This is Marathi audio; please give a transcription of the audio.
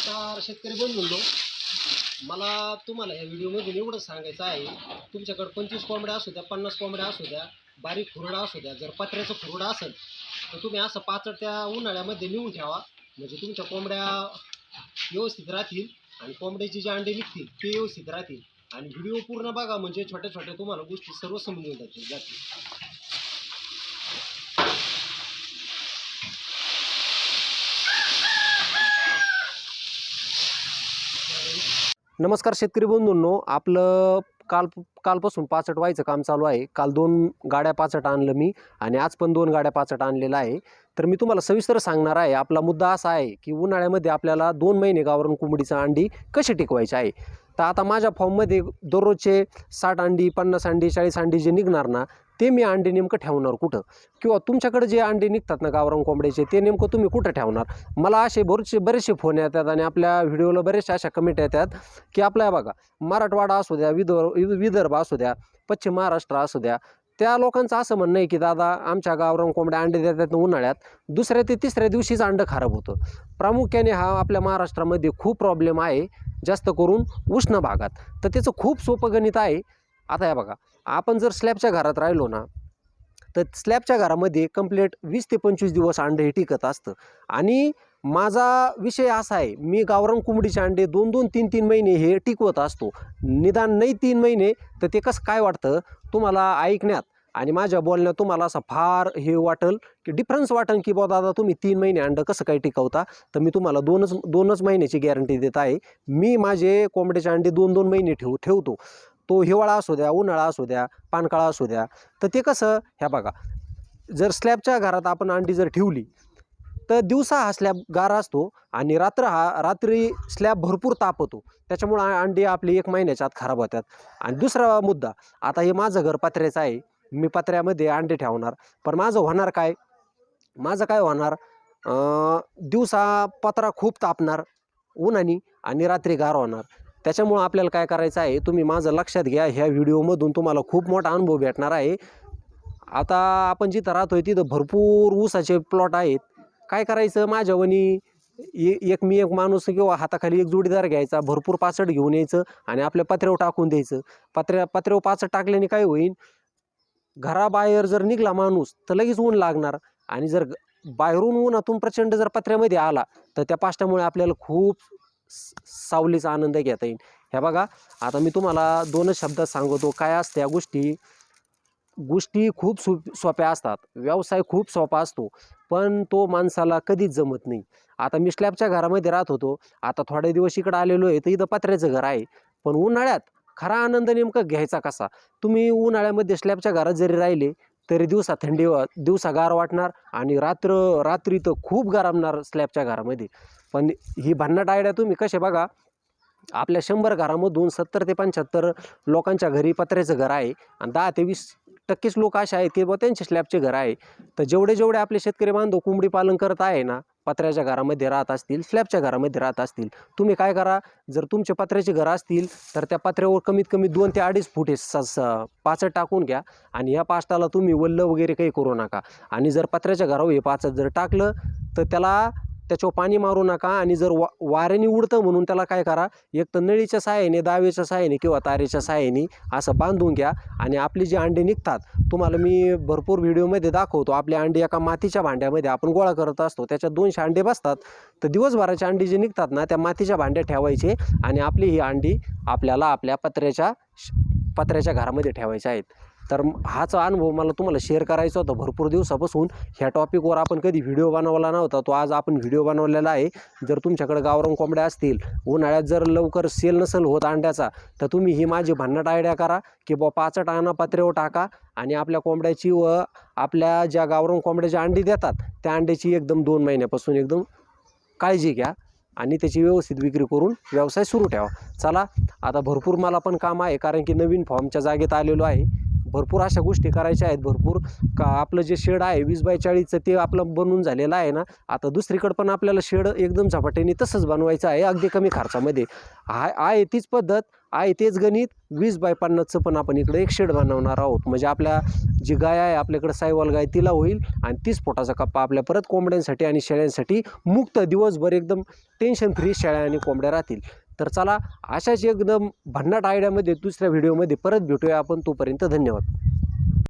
नमस्कार शेतकरी बंधूंनो मला तुम्हाला या व्हिडिओमधून एवढं सांगायचं आहे तुमच्याकडे पंचवीस कोंबड्या असू द्या पन्नास कोंबड्या असू द्या बारीक खुरडा असू द्या जर पत्र्याचं खुरडा असेल तर तुम्ही असं पाचट त्या उन्हाळ्यामध्ये नेऊन ठेवा. म्हणजे तुमच्या कोंबड्या व्यवस्थित राहतील आणि कोंबड्याची जे अंडे निघतील ते व्यवस्थित राहतील. आणि व्हिडिओ पूर्ण बघा म्हणजे छोट्या छोट्या तुम्हाला गोष्टी सर्व समजून जातील. जातील. नमस्कार शेतकरी बंधूंनो. आपलं काल कालपासून पाचट व्हायचं काम चालू आहे. काल दोन गाड्या पाचट आणलं मी आणि आज पण दोन गाड्या पाचट आणलेलं आहे. तर मी तुम्हाला सविस्तर सांगणार आहे. आपला मुद्दा असा आहे की उन्हाळ्यामध्ये आपल्याला दोन महिने गावरण कोंबडीचं अंडी कशी टिकवायची आहे? तर आता माझ्या फॉर्ममध्ये दररोजचे साठ अंडी पन्नास अंडी चाळीस अंडी जे निघणार ना ते मी अंडी नेमकं ठेवणार कुठं? किंवा तुमच्याकडे जे अंडे निघतात ना गावरान कोंबड्याचे ते नेमकं तुम्ही कुठं ठेवणार? मला असे बरेचसे बरेचसे फोन येतात आणि आपल्या व्हिडिओला बरेचशा अशा कमेंट येतात की आपल्या बघा मराठवाडा असू द्या विदर्भ विदर्भ असू द्या पश्चिम महाराष्ट्र असू द्या त्या लोकांचं असं म्हणणं आहे की दादा आमच्या गावरान कोंबड्या अंडे देतात उन्हाळ्यात. दुसऱ्या ते तिसऱ्या दिवशीच अंडं खराब होतं. प्रामुख्याने हा आपल्या महाराष्ट्रामध्ये खूप प्रॉब्लेम आहे जास्त करून उष्ण भागात. तर त्याचं खूप सोपं गणित आहे. आता या बघा आपण जर स्लॅबच्या घरात राहिलो ना तर स्लॅबच्या घरामध्ये कंप्लीट वीस ते पंचवीस दिवस अंडे हे टिकत असतं. आणि माझा विषय असा आहे मी गावरान कोंबडीचे अंडे दोन दोन तीन तीन महिने हे टिकवत असतो. निदान नाही तीन महिने तर ते कसं काय वाटतं? तुम्हाला ऐकण्यात आणि माझ्या बोलण्यात तुम्हाला असं फार हे वाटेल की डिफरन्स वाटेल की बा दादा तुम्ही तीन महिने अंडं कसं काय टिकवता? तर मी तुम्हाला दोनच दोनच महिन्याची गॅरंटी देत आहे. मी माझे कोंबड्याचे अंडे दोन दोन महिने ठेव ठेवतो. तो हिवाळा असू द्या उन्हाळा असू द्या पानकाळा असू द्या तर ते कसं ह्या बघा. जर स्लॅबच्या घरात आपण अंडी जर ठेवली तर दिवसा हा स्लॅब गार असतो आणि रात्र हा रात्री स्लॅब भरपूर ताप होतो. त्याच्यामुळं अंडी आपली एक महिन्याच्या आत खराब होतात. आणि दुसरा मुद्दा आता हे माझं घर पत्र्याचं आहे. मी पत्र्यामध्ये अंडे ठेवणार. पण माझं होणार काय? माझं काय होणार? दिवसा पत्रा खूप तापणार उन्हानी आणि रात्री गार होणार. त्याच्यामुळं आपल्याला काय करायचं आहे? तुम्ही माझं लक्षात घ्या. ह्या व्हिडिओमधून तुम्हाला खूप मोठा अनुभव भेटणार आहे. आता आपण जिथं राहतोय तिथं भरपूर ऊसाचे प्लॉट आहेत. काय करायचं? माझ्यावनी एक मी एक माणूस किंवा हाताखाली एक जोडीदार घ्यायचा भरपूर पाचट घेऊन यायचं आणि आपल्या पत्र्यावर टाकून द्यायचं. पत्र्या पत्र्यावर पाचट टाकल्याने काय होईल घराबाहेर जर निघला माणूस तर लगेच ऊन लागणार आणि जर ग- बाहेरून उन्हातून प्रचंड जर पत्र्यामध्ये आला तर त्या पाष्टामुळे आपल्याला खूप स- सावलीचा आनंद घेता येईल. ह्या बघा आता मी तुम्हाला दोनच शब्दात सांगतो. काय असत्या गोष्टी? गोष्टी खूप सो सोप्या असतात. व्यवसाय खूप सोपा असतो. पण तो माणसाला कधीच जमत नाही. आता मी स्लॅबच्या घरामध्ये राहत होतो. आता थोडे दिवस इकडं आलेलो आहे तर इथं पत्र्याचं घर आहे. पण उन्हाळ्यात खरा आनंद नेमका घ्यायचा कसा? तुम्ही उन्हाळ्यामध्ये स्लॅबच्या घरात जरी राहिले तरी दिवसा थंडी दिवसा गार वाटणार आणि रात्र रात्री तर खूप गरमणार स्लॅबच्या घरामध्ये. पण ही भन्नाट आयडिया तुम्ही कसे बघा? आपल्या शंभर घरामधून सत्तर ते पंच्याहत्तर लोकांच्या घरी पत्र्याचं घर आहे आणि दहा ते वीस टक्केच लोक असे आहेत की बुवा त्यांचे स्लॅबचे घर आहे. तर जेवढे जेवढे आपले शेतकरी बांधव कोंबडी पालन करत आहे ना पत्र्याच्या घरामध्ये राहत असतील स्लॅबच्या घरामध्ये राहत असतील तुम्ही काय करा जर तुमचे पत्र्याचे घर असतील तर त्या पत्र्यावर कमीत कमी दोन ते अडीच फुटे स पाचट टाकून घ्या आणि या पाचटाला तुम्ही वल्ल वगैरे काही करू नका. आणि जर पत्र्याच्या घरावर हे पाचट जर टाकलं तर त्याला त्याच्यावर पाणी मारू नका आणि जर वा वाऱ्याने उडतं म्हणून त्याला काय करा एक तर नळीच्या साहाय्याने दावेच्या साहाय्याने किंवा तारेच्या साहाय्याने असं बांधून घ्या आणि आपली जी अंडे निघतात तुम्हाला मी भरपूर व्हिडिओमध्ये दाखवतो. आपले अंडे एका मातीच्या भांड्यामध्ये आपण गोळा करत असतो. त्याच्यात दोनशे अंडे बसतात. तर दिवसभराचे अंडी जे निघतात ना त्या मातीच्या भांड्यात ठेवायचे आणि आपली ही अंडी आपल्याला आपल्या पत्र्याच्या श- पत्र्याच्या घरामध्ये ठेवायचे आहेत. तर हाच अनुभव मला तुम्हाला शेअर करायचा होता. भरपूर दिवसापासून ह्या टॉपिकवर आपण कधी व्हिडिओ बनवला नव्हता. तो आज आपण व्हिडिओ बनवलेला आहे. जर तुमच्याकडे गावरंग कोंबड्या असतील उन्हाळ्यात जर लवकर सेल नसेल होत अंड्याचा तर तुम्ही ही माझी भन्नाट आयडिया करा की बा पाचट आणा पत्र्यावर टाका आणि आपल्या कोंबड्याची व आपल्या ज्या गावरंग कोंबड्याची अंडी देतात त्या अंड्याची एकदम दोन महिन्यापासून एकदम काळजी घ्या आणि त्याची व्यवस्थित विक्री करून व्यवसाय सुरू ठेवा. चला आता भरपूर मला पण काम आहे कारण की नवीन फॉर्मच्या जागेत आलेलो आहे. भरपूर अशा गोष्टी करायच्या आहेत. भरपूर का आपलं जे शेड आहे वीस बाय चाळीसचं ते आपलं बनवून झालेलं आहे ना. आता दुसरीकडं पण आपल्याला शेड एकदम झपाट्याने तसंच बनवायचं आहे अगदी कमी खर्चामध्ये. आहे आहे तीच पद्धत आहे तेच गणित. वीस बाय पन्नासचं पण आपण इकडे एक शेड बनवणार आहोत. म्हणजे आपल्या जी गाय आहे आपल्याकडं सायवाल गाय तिला होईल आणि तीस फुटाचा कप्पा आपल्या परत कोंबड्यांसाठी आणि शेळ्यांसाठी मुक्त दिवसभर एकदम टेन्शन फ्री शेळ्या आणि कोंबड्या राहतील. तर चला अशाच एकदम भन्नाट आयडियामध्ये दुसऱ्या व्हिडिओमध्ये परत भेटूया आपण तोपर्यंत धन्यवाद.